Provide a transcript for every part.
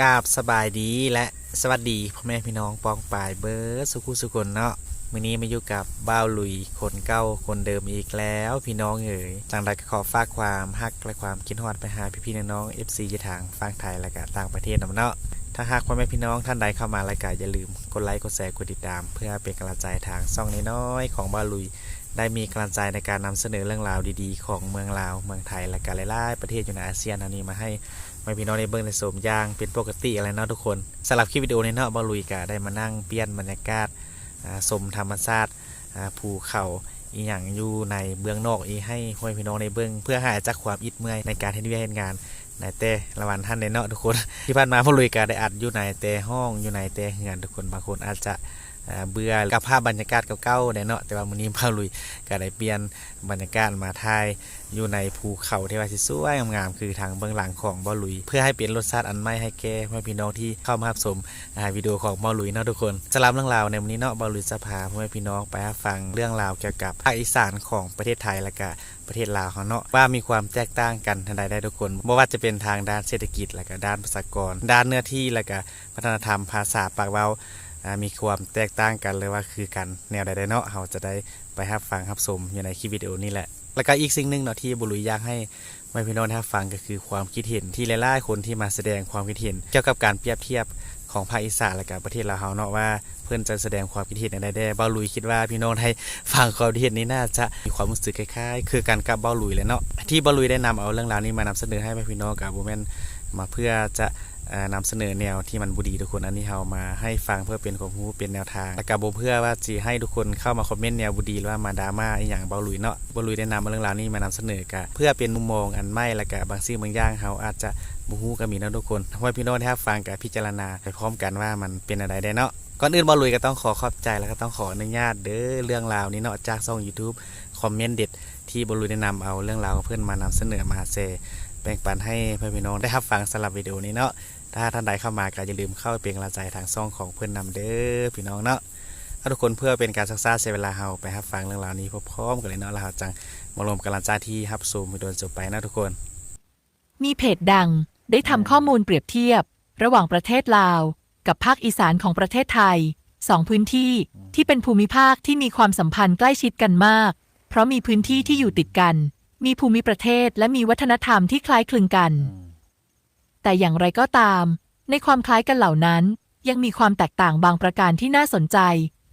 กาบสบายดีและสวัสดีพ่อแม่พี่น้องปองปายเบิร์ดสุขุสุคนเนาะมื้อนี้มาอยู่กับบ้าวลุยคนเก่าคนเดิมอีกแล้วพี่น้องเอ๋ยจังใดก็ขอฝากความฮักและความคิดฮอดไปหาพี่ๆน้องๆ FC อยู่ทางฝั่งไทยและก็ต่างประเทศนำเนาะถ้าหากพ่อแม่พี่น้องท่านใดเข้ามารายการอย่าลืมกดไลค์กดแชร์กดติดตาม เพื่อเป็นกำลังใจทางช่องน้อยๆของบ้าวลุย ได้มีกำลังใจในการนำเสนอเรื่องราวดีๆ ของเมืองลาวเมืองไทยและก็หลายๆประเทศอยู่ในอาเซียนอันนี้มาให้ไม่พี่น้องในเบิ้งในสมย่างเป็นปกติอะไรเนาะทุกคนสำหรับคลิปวิดีโอในเนาะบอลุยกะได้มานั่งเปลี่ยนบรรยากาศสมธรรมชาติภูเขาอีหยังอยู่ในเบื้องนอกอีให้พ่อแม่พี่น้องในเบิ้องเพื่อหายจากความอิดเมื่อยในการเฮ็ดเวียกเฮ็ดงานในแต่ละวันท่านในเนาะทุกคนที่ผ่านมาบอลุยกะได้อัดอยู่ในแต่ห้องอยู่ในแต่เฮือนทุกคนบางคนอาจจะ เบื่อกับภาพบรรยากาศเก่าๆได้เนาะแต่ว่ามื้อนี้บอลุยก็ได้เปลี่ยนบรรยากาศมาถ่ายอยู่ในภูเขาที่ว่าสิสวยงามๆคือทางเบื้องหลังของบอลุย เพื่อให้เป็นรสชาติอันใหม่ให้แก่พ่อพี่น้องที่เข้ามารับชมวิดีโอของบอลุยเนาะทุกคนสำหรับเรื่องราวในวันนี้เนาะบอลุยจะพาพ่อแม่พี่น้องไปฟังเรื่องราวเกี่ยวกับภาคอีสานของประเทศไทยและก็ประเทศลาวเขาเนาะว่ามีความแตกต่างกันทันใดได้ทุกคนไม่ว่าจะเป็นทางด้านเศรษฐกิจและก็ด้านประชากร ด้านเนื้อที่และก็วัฒนธรรมภาษาปากเว้า มีความแตกต่างกันเลยว่าคือกันแนวใดๆเนาะเราจะได้ไปรับฟังรับชมอยู่ในคลิปวิดีโอนี้แหละ แล้วก็อีกสิ่งหนึ่งเนาะที่บุรุษอยากให้ไม่พี่น้องรับฟังก็คือความคิดเห็นที่หลายๆคนที่มาแสดงความคิดเห็น เกี่ยวกับการเปรียบเทียบของภาคอีสานและกับประเทศลาวเฮาเนาะว่าเพื่อนจะแสดงความคิดเห็นอะได้เบ้าลุยคิดว่าพี่น้องได้ฟังความคิดเห็นนี้น่าจะมีความรู้สึกคล้ายๆ คือการกับเบ้าลุยเลยเนาะที่เบ้าลุยได้นำเอาเรื่องราวนี้มานำเสนอให้พี่น้องกับบูแมนมาเพื่อจะ นำเสนอแนวที่มันบุดีทุกคนอันนี้เฮามาให้ฟังเพื่อเป็นความรู้เป็นแนวทางและกับบเพื่อว่าจีให้ทุกคนเข้ามาคอมเมนต์แนวบุดีหรือว่ามาดราม่าอย่างเบาลุยเนาะเบาลุยได้นำเอาเรื่องราวนี้มานำเสนอกะเพื่อเป็นมุมมองอันใหม่และก็บางสิ่งบางอย่างเฮาอาจจะบ่ฮู้ก็มีนะทุกคนเพราะว่าพี่น้องที่รับฟังกับพิจารณาไปพร้อมกันว่ามันเป็นอะไรได้เนาะก่อนอื่นเบาหลุยก็ต้องขอขอบใจแล้วก็ต้องขออนุญาตเด้อเรื่องราวนี้เนาะจากช่อง YouTube คอมเมนต์เด็ดที่บอลุยได้นำเอาเรื่องราวของเพื่อนมานำเสนอมาแชร์ บ่งปันให้เพื่อนพี่น้องได้รับฟังสำหรับวิดีโอนี้เนาะถ้าท่านใดเข้ามาก็อย่าลืมเข้าไปเป็นกำลังใจทางช่องของเพื่อนนำเด้อพี่น้องเนาะเอาทุกคนเพื่อเป็นการศึกษาเสียเวลาเฮาไปรับฟังเรื่องราวนี้พร้อมๆกันเลยเนาะเราจังมารวมกำลังใจที่รับซูมวิดีโอจบไปนะทุกคน มีเพจดังได้ทำข้อมูลเปรียบเทียบ ระหว่างประเทศลาว กับภาคอีสานของประเทศไทยสองพื้นที่ที่เป็นภูมิภาคที่มีความสัมพันธ์ใกล้ชิดกันมาก เพราะมีพื้นที่ที่อยู่ติดกัน มีภูมิประเทศและมีวัฒนธรรมที่คล้ายคลึงกัน แต่อย่างไรก็ตาม ในความคล้ายกันเหล่านั้น ยังมีความแตกต่างบางประการที่น่าสนใจ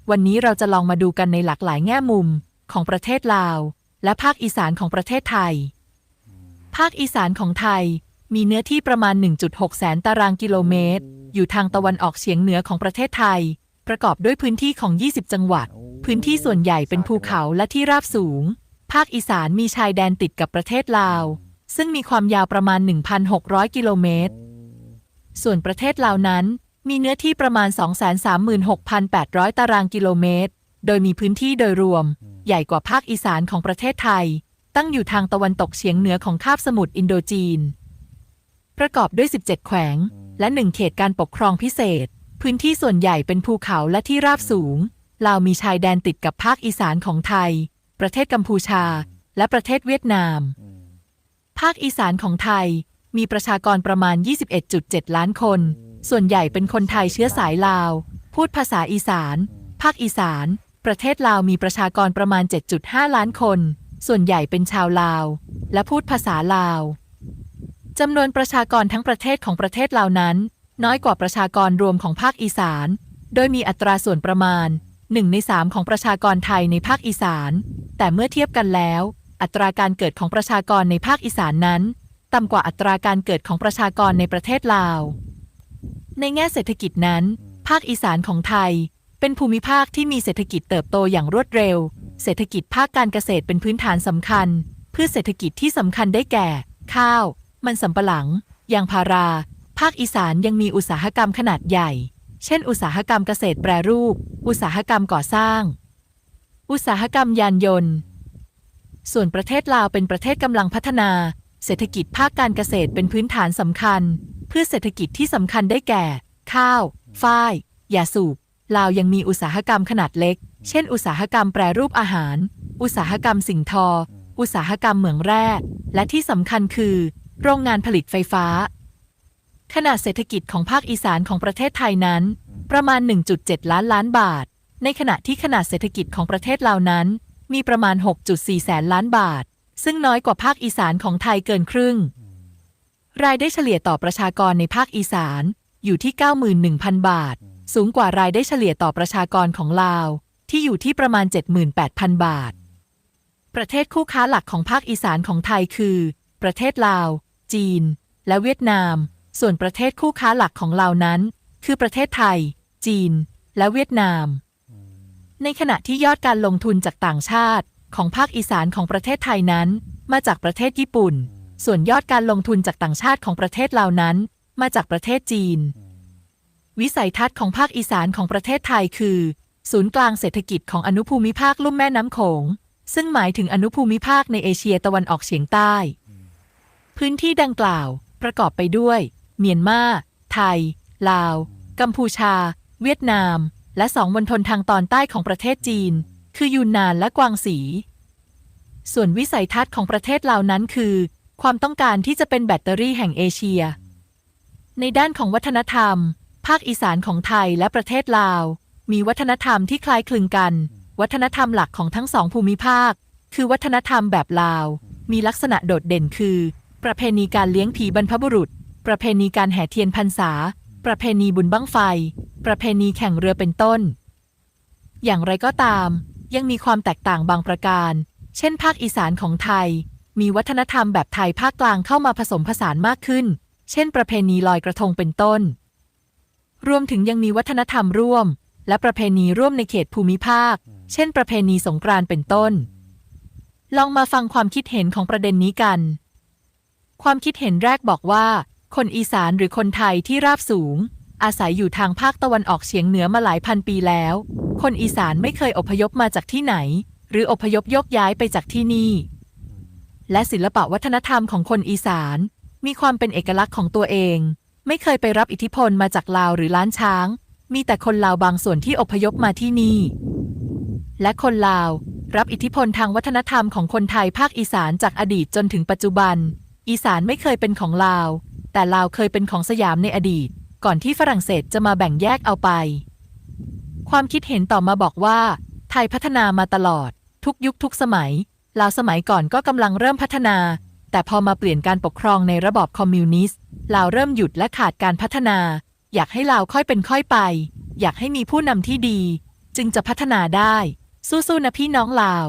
วันนี้เราจะลองมาดูกันในหลากหลายแง่มุมของประเทศลาว และภาคอีสานของประเทศไทย ภาคอีสานของไทย มีเนื้อที่ประมาณ 1.6 แสนตารางกิโลเมตร อยู่ทางตะวันออกเฉียงเหนือของประเทศไทย ประกอบด้วยพื้นที่ของ 20 จังหวัด พื้นที่ส่วนใหญ่เป็นภูเขาและที่ราบสูง ภาคอีสานมีชายแดนติดกับประเทศลาว ซึ่งมีความยาวประมาณ 1,600 กิโลเมตร ส่วนประเทศลาวนั้น มีเนื้อที่ประมาณ 236,800 ตารางกิโลเมตร โดยมีพื้นที่โดยรวม ใหญ่กว่าภาคอีสานของประเทศไทย ตั้งอยู่ทางตะวันตกเฉียงเหนือของคาบสมุทรอินโดจีน ประกอบด้วย 17 แขวง และ 1 เขตการปกครองพิเศษ พื้นที่ส่วนใหญ่เป็นภูเขาและที่ราบสูงลาวมีชายแดนติดกับภาคอีสานของไทย ประเทศกัมพูชา และประเทศเวียดนาม ภาคอีสานของไทยมีประชากรประมาณ 21.7 ล้านคน ส่วนใหญ่เป็นคนไทยเชื้อสายลาว พูดภาษาอีสาน ภาคอีสาน ประเทศลาวมีประชากรประมาณ 7.5 ล้านคน ส่วนใหญ่เป็นชาวลาว และพูดภาษาลาว จำนวนประชากรทั้งประเทศของประเทศลาวนั้น น้อยกว่าประชากรรวมของภาคอีสาน โดยมีอัตราส่วนประมาณ 1ใน3ของประชากรไทยในภาคอีสาน แต่เมื่อเทียบกันแล้ว อัตราการเกิดของประชากรในภาคอีสานนั้น ต่ำกว่าอัตราการเกิดของประชากรในประเทศลาว ในแง่เศรษฐกิจนั้น ภาคอีสานของไทย เป็นภูมิภาคที่มีเศรษฐกิจเติบโตอย่างรวดเร็ว เศรษฐกิจภาคการเกษตรเป็นพื้นฐานสำคัญพืชเศรษฐกิจที่สำคัญได้แก่ ข้าว มันสำปะหลังยางพารา ภาคอีสานยังมีอุตสาหกรรมขนาดใหญ่ เช่น อุตสาหกรรมเกษตรแปรรูป อุตสาหกรรมก่อสร้าง อุตสาหกรรมยานยนต์ ส่วนประเทศลาวเป็นประเทศกำลังพัฒนา เศรษฐกิจภาคการเกษตรเป็นพื้นฐานสำคัญ เพืชเศรษฐกิจที่สำคัญได้แก่ ข้าว ฝ้าย ยาสูบ ลาวยังมีอุตสาหกรรมขนาดเล็ก เช่น อุตสาหกรรมแปรรูปอาหาร อุตสาหกรรมสิ่งทอ อุตสาหกรรมเหมืองแร่ และที่สำคัญคือ โรงงานผลิตไฟฟ้า ขนาดเศรษฐกิจของภาคอีสานของประเทศไทยนั้น ประมาณ 1.7 ล้านล้านบาท ในขณะที่ขนาดเศรษฐกิจของประเทศลาวนั้น มีประมาณ 6.4 แสนล้านบาท ซึ่งน้อยกว่าภาคอีสานของไทยเกินครึ่ง รายได้เฉลี่ยต่อประชากรในภาคอีสานอยู่ที่ 91,000 บาท สูงกว่ารายได้เฉลี่ยต่อประชากรของลาว ที่อยู่ที่ประมาณ 78,000 บาท ประเทศคู่ค้าหลักของภาคอีสานของไทยคือ ประเทศลาว จีน และเวียดนาม ส่วนประเทศคู่ค้าหลักของลานั้น คือประเทศไทย จีน และเวียดนาม ในขณะที่ยอดการลงทุนจากต่างชาติ ของภาคอีสานของประเทศไทยนั้น มาจากประเทศญี่ปุ่น ส่วนยอดการลงทุนจากต่างชาติของประเทศลานั้น มาจากประเทศจีน วิสัยทัศน์ของภาคอีสานของประเทศไทยคือ ศูนย์กลางเศรษฐกิจของอนุภูมิภาคลุ่มแม่น้ำโขงซึ่งหมายถึงอนุภูมิภาคในเอเชียตะวันออกเฉียงใต้ พื้นที่ดังกล่าวประกอบไปด้วย เมียนมา ไทย ลาว กัมพูชา เวียดนาม และสองมณฑลทางตอนใต้ของประเทศจีน คือยูนนานและกวางสี ส่วนวิสัยทัศน์ของประเทศเหล่านั้นคือ ความต้องการที่จะเป็นแบตเตอรี่แห่งเอเชีย ในด้านของวัฒนธรรม ภาคอีสานของไทยและประเทศลาว มีวัฒนธรรมที่คล้ายคลึงกัน วัฒนธรรมหลักของทั้งสองภูมิภาค คือวัฒนธรรมแบบลาว มีลักษณะโดดเด่นคือ ประเพณีการเลี้ยงผีบรรพบุรุษ ประเพณีการแห่เทียนพรรษา ประเพณีบุญบั้งไฟ ประเพณีแข่งเรือเป็นต้น อย่างไรก็ตาม ยังมีความแตกต่างบางประการ เช่น ภาคอีสานของไทย มีวัฒนธรรมแบบไทยภาคกลางเข้ามาผสมผสานมากขึ้น เช่น ประเพณีลอยกระทงเป็นต้น รวมถึงยังมีวัฒนธรรมร่วม และประเพณีร่วมในเขตภูมิภาค เช่น ประเพณีสงกรานต์เป็นต้น ลองมาฟังความคิดเห็นของประเด็นนี้กัน ความคิดเห็นแรกบอกว่า คนอีสานหรือคนไทยที่ราบสูง อาศัยอยู่ทางภาคตะวันออกเฉียงเหนือมาหลายพันปีแล้ว คนอีสานไม่เคยอพยพมาจากที่ไหน หรืออพยพยกย้ายไปจากที่นี่ และศิลปะวัฒนธรรมของคนอีสาน มีความเป็นเอกลักษณ์ของตัวเอง ไม่เคยไปรับอิทธิพลมาจากลาวหรือล้านช้าง มีแต่คนลาวบางส่วนที่อพยพมาที่นี่ และคนลาวรับอิทธิพลทางวัฒนธรรมของคนไทยภาคอีสานจากอดีตจนถึงปัจจุบัน อีสานไม่เคยเป็นของลาว แต่ลาวเคยเป็นของสยามในอดีต ก่อนที่ฝรั่งเศสจะมาแบ่งแยกเอาไป ความคิดเห็นต่อมาบอกว่า ไทยพัฒนามาตลอด ทุกยุคทุกสมัย ลาวสมัยก่อนก็กำลังเริ่มพัฒนา แต่พอมาเปลี่ยนการปกครองในระบอบคอมมิวนิสต์ลาวเริ่มหยุดและขาดการพัฒนา อยากให้ลาวค่อยเป็นค่อยไป อยากให้มีผู้นำที่ดี จึงจะพัฒนาได้ สู้ๆนะพี่น้องลาว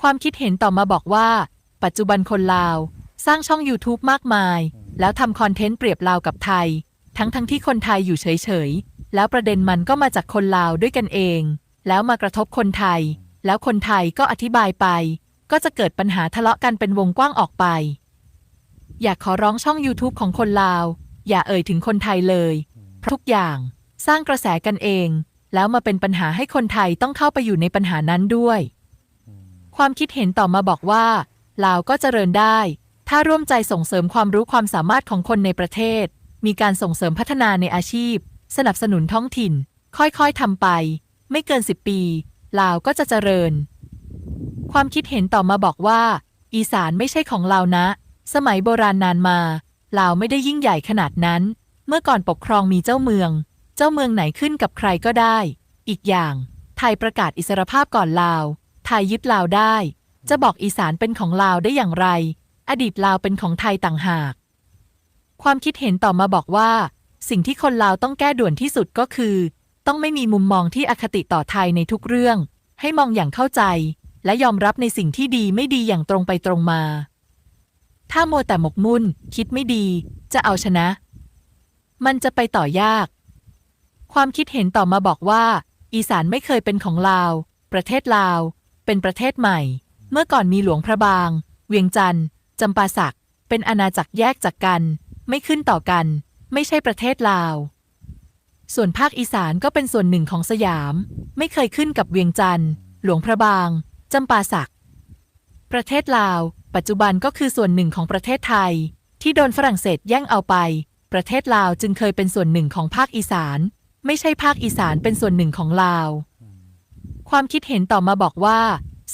ความคิดเห็นต่อมาบอกว่า ปัจจุบันคนลาว สร้างช่อง YouTube มากมาย แล้วทำคอนเทนต์เปรียบลาวกับไทย ทั้งทั้งที่คนไทยอยู่เฉยๆ แล้วประเด็นมันก็มาจากคนลาวด้วยกันเอง แล้วมากระทบคนไทย แล้วคนไทยก็อธิบายไป ก็จะเกิดปัญหาทะเลาะกันเป็นวงกว้างออกไป อยากขอร้องช่อง YouTube ของคนลาว อย่าเอ่ยถึงคนไทยเลยเพราะทุกอย่างสร้างกระแสกันเอง แล้วมาเป็นปัญหาให้คนไทยต้องเข้าไปอยู่ในปัญหานั้นด้วย ความคิดเห็นต่อมาบอกว่าลาวก็เจริญได้ ถ้าร่วมใจส่งเสริมความรู้ความสามารถของคนในประเทศ มีการส่งเสริมพัฒนาในอาชีพ สนับสนุนท้องถิ่น ค่อยๆทำไป ไม่เกินสิบปี ลาวก็จะเจริญ ความคิดเห็นต่อมาบอกว่า อีสานไม่ใช่ของลาวนะ สมัยโบราณนานมา ลาวไม่ได้ยิ่งใหญ่ขนาดนั้น เมื่อก่อนปกครองมีเจ้าเมือง เจ้าเมืองไหนขึ้นกับใครก็ได้ อีกอย่าง ไทยประกาศอิสรภาพก่อนลาว ไทยยึดลาวได้ จะบอกอีสานเป็นของลาวได้อย่างไร อดีตลาวเป็นของไทยต่างหาก ความคิดเห็นต่อมาบอกว่า สิ่งที่คนลาวต้องแก้ด่วนที่สุดก็คือ ต้องไม่มีมุมมองที่อคติต่อไทยในทุกเรื่อง ให้มองอย่างเข้าใจ และยอมรับในสิ่งที่ดีไม่ดีอย่างตรงไปตรงมา ถ้าโมวแต่หมกมุ่น คิดไม่ดี จะเอาชนะ มันจะไปต่อยาก ความคิดเห็นต่อมาบอกว่า อีสานไม่เคยเป็นของลาว ประเทศลาว เป็นประเทศใหม่ เมื่อก่อนมีหลวงพระบาง เวียงจันทร์ จำปาสักเป็นอาณาจักรแยกจากกัน ไม่ขึ้นต่อกัน ไม่ใช่ประเทศลาว ส่วนภาคอีสานก็เป็นส่วนหนึ่งของสยาม ไม่เคยขึ้นกับเวียงจันทร์ หลวงพระบางจำปาสัก ประเทศลาว ปัจจุบันก็คือส่วนหนึ่งของประเทศไทย ที่โดนฝรั่งเศสแย่งเอาไป ประเทศลาวจึงเคยเป็นส่วนหนึ่งของภาคอีสาน ไม่ใช่ภาคอีสานเป็นส่วนหนึ่งของลาว ความคิดเห็นต่อมาบอกว่า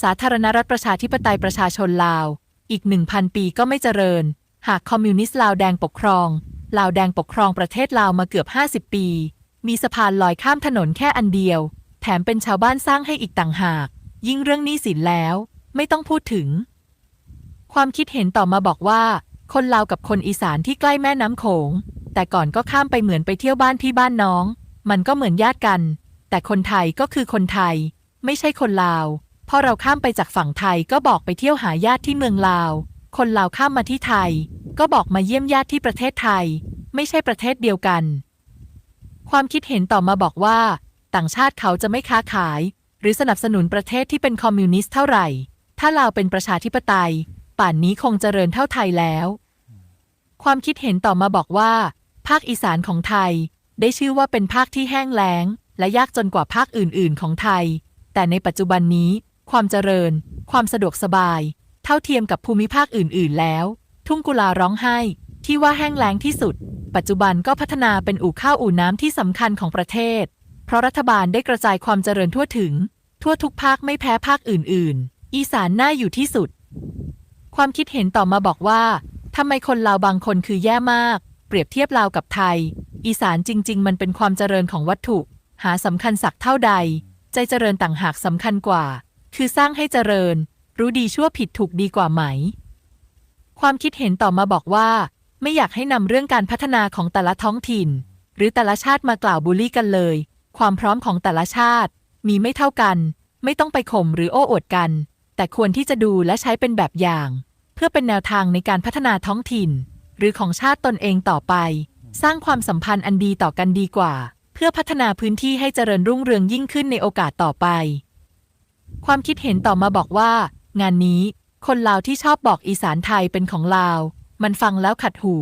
สาธารณรัฐประชาธิปไตยประชาชนลาว อีกหนึ่งพันปีก็ไม่เจริญ หากคอมมิวนิสต์ลาวแดงปกครอง ลาวแดงปกครองประเทศลาวมาเกือบ 50 ปี มีสะพานลอยข้ามถนนแค่อันเดียว แถมเป็นชาวบ้านสร้างให้อีกต่างหาก ยิ่งเรื่องหนี้สินแล้ว ไม่ต้องพูดถึง ความคิดเห็นต่อมาบอกว่า คนลาวกับคนอีสานที่ใกล้แม่น้ำโขง แต่ก่อนก็ข้ามไปเหมือนไปเที่ยวบ้านพี่บ้านน้อง มันก็เหมือนญาติกัน แต่คนไทยก็คือคนไทย ไม่ใช่คนลาว พอเราข้ามไปจากฝั่งไทยก็บอกไปเที่ยวหาญาติที่เมืองลาว คนลาวข้ามมาที่ไทย ก็บอกมาเยี่ยมญาติที่ประเทศไทย ไม่ใช่ประเทศเดียวกัน ความคิดเห็นต่อมาบอกว่า ต่างชาติเขาจะไม่ค้าขาย หรือสนับสนุนประเทศที่เป็นคอมมิวนิสต์เท่าไหร่ ถ้าลาวเป็นประชาธิปไตย ป่านนี้คงเจริญเท่าไทยแล้ว ความคิดเห็นต่อมาบอกว่า ภาคอีสานของไทย ได้ชื่อว่าเป็นภาคที่แห้งแล้ง และยากจนกว่าภาคอื่น ๆ ของไทย แต่ในปัจจุบันนี้ ความเจริญ ความสะดวกสบาย เท่าเทียมกับภูมิภาคอื่น ๆ แล้ว ทุ่งกุลาร้องไห้ ที่ว่าแห้งแล้งที่สุด ปัจจุบันก็พัฒนาเป็นอู่ข้าวอู่น้ำที่สำคัญของประเทศ เพราะรัฐบาลได้กระจายความเจริญทั่วถึง ทั่วทุกภาคไม่แพ้ภาคอื่น ๆ อีสานน่าอยู่ที่สุด ความคิดเห็นต่อมาบอกว่าทำไมคนลาวบางคนคือแย่มาก เปรียบเทียบลาวกับไทย อีสานจริง ๆ มันเป็นความเจริญของวัตถุ หาสำคัญสักเท่าใด ใจเจริญต่างหากสำคัญกว่า คือสร้างให้เจริญ รู้ดีชั่วผิดถูกดีกว่าไหม ความคิดเห็นต่อมาบอกว่า ไม่อยากให้นำเรื่องการพัฒนาของแต่ละท้องถิ่น หรือแต่ละชาติมากล่าวบูลลี่กันเลย ความพร้อมของแต่ละชาติ มีไม่เท่ากัน ไม่ต้องไปข่มหรือโอ้อวดกัน แต่ควรที่จะดูและใช้เป็นแบบอย่าง เพื่อเป็นแนวทางในการพัฒนาท้องถิ่น หรือของชาติตนเองต่อไป สร้างความสัมพันธ์อันดีต่อกันดีกว่า เพื่อพัฒนาพื้นที่ให้เจริญรุ่งเรืองยิ่งขึ้นในโอกาสต่อไป ความคิดเห็นต่อมาบอกว่า งานนี้ คนลาวที่ชอบบอกอีสานไทยเป็นของลาว มันฟังแล้วขัดหู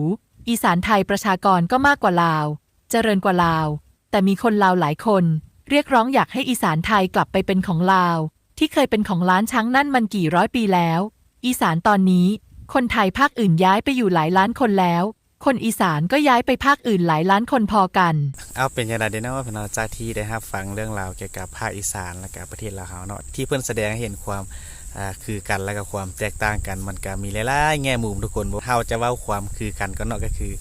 อีสานไทยประชากรก็มากกว่าลาว เจริญกว่าลาว แต่มีคนลาวหลายคน เรียกร้องอยากให้อีสานไทยกลับไปเป็นของลาว ที่เคยเป็นของล้านช้างนั่นมันกี่ร้อยปีแล้ว อีสานตอนนี้ คนไทยภาคอื่นย้ายไปอยู่หลายล้านคนแล้ว คนอีสานก็ย้ายไปภาคอื่นหลายล้านคนพอกัน เอาเป็นยังไงเดนว่าพี่น้องจาที่ได้รับฟังเรื่องราวเกี่ยวกับภาคอีสานและกับประเทศลาวเราเนาะที่เพื่อนแสดงให้เห็นความคือกันและก็ความแตกต่างกันมันก็มีหลายๆแง่มุมทุกคนบ่เฮาจะเว้าความคือกันก็เนาะก็คือ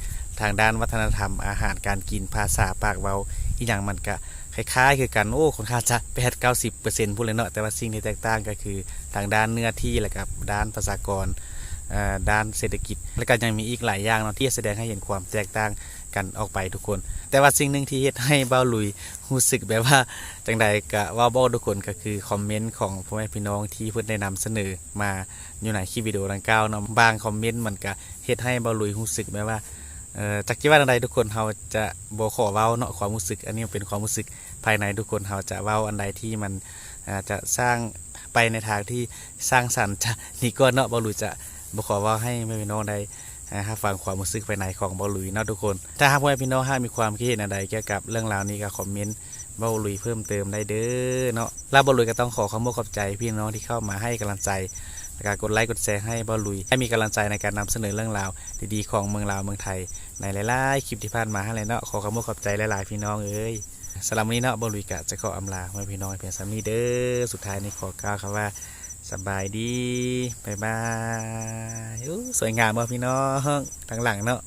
ทางด้านวัฒนธรรมอาหารการกินภาษาปากเว้าอีหยังมันก็คล้ายๆ คือกันโอ้คนข้างจะ8 90%พูดเลยเนาะแต่ว่าสิ่งที่แตกต่างก็คือ ทางด้านเนื้อที่และกับด้านประชากร ด้านเศรษฐกิจ และก็ยังมีอีกหลายอย่างเนาะที่แสดงให้เห็นความแตกต่างกันออกไปทุกคน แต่ว่าสิ่งหนึ่งที่เฮ็ดให้เบ้าลุยรู้สึกแบบว่าจังใดก็ว่าบอกทุกคนก็คือคอมเมนต์ของพ่อแม่พี่น้องที่เพิ่นได้นำเสนอมาอยู่ในคลิปวิดีโอดังกล่าวเนาะบางคอมเมนต์มันก็เฮ็ดให้เบ้าลุยรู้สึกแบบว่าเอ่อจักคิดว่าจังใดทุกคนเฮาจะบ่ขอเว้าเนาะความรู้สึก อันนี้เป็นความรู้สึกภายในทุกคนเฮาจะเว้าอันใดที่มันอาจะสร้างไปในทางที่สร้างสรรค์จะนี่ก็เนาะเบ้าลุยจะ บอกขอว่าให้แม่พี่น้องได้อ่ารับฟังความรู้สึกภายในของเบาหลุยเนาะทุกคน ถ้าหากว่าพี่น้องห้ามีความคิดเห็นอะไรเกี่ยวกับเรื่องราวนี้ก็คอมเมนต์เบาหลุยเพิ่มเติมได้เด้อเนาะแล้วเบาหลุยก็ต้องขอขอบคุณขอบใจ พี่น้องที่เข้ามาให้กำลังใจและก็กดไลค์กดแชร์ให้เบาหลุย ให้มีกำลังใจในการนำเสนอเรื่องราวดีๆของเมืองลาวเมืองไทย ในหลายๆคลิปที่ผ่านมาให้เลยเนาะขอขอบคุณขอบใจหลายๆพี่น้องเอ้ยสำหรับวันนี้เนาะเบาหลุยกะจะขออำลาไว้พี่น้องเพียงสามีเด้อสุดท้ายนี้ขอกล่าวคำว่า สบายดีบายบายสวยงามมากพี่น้องทางหลังเนาะ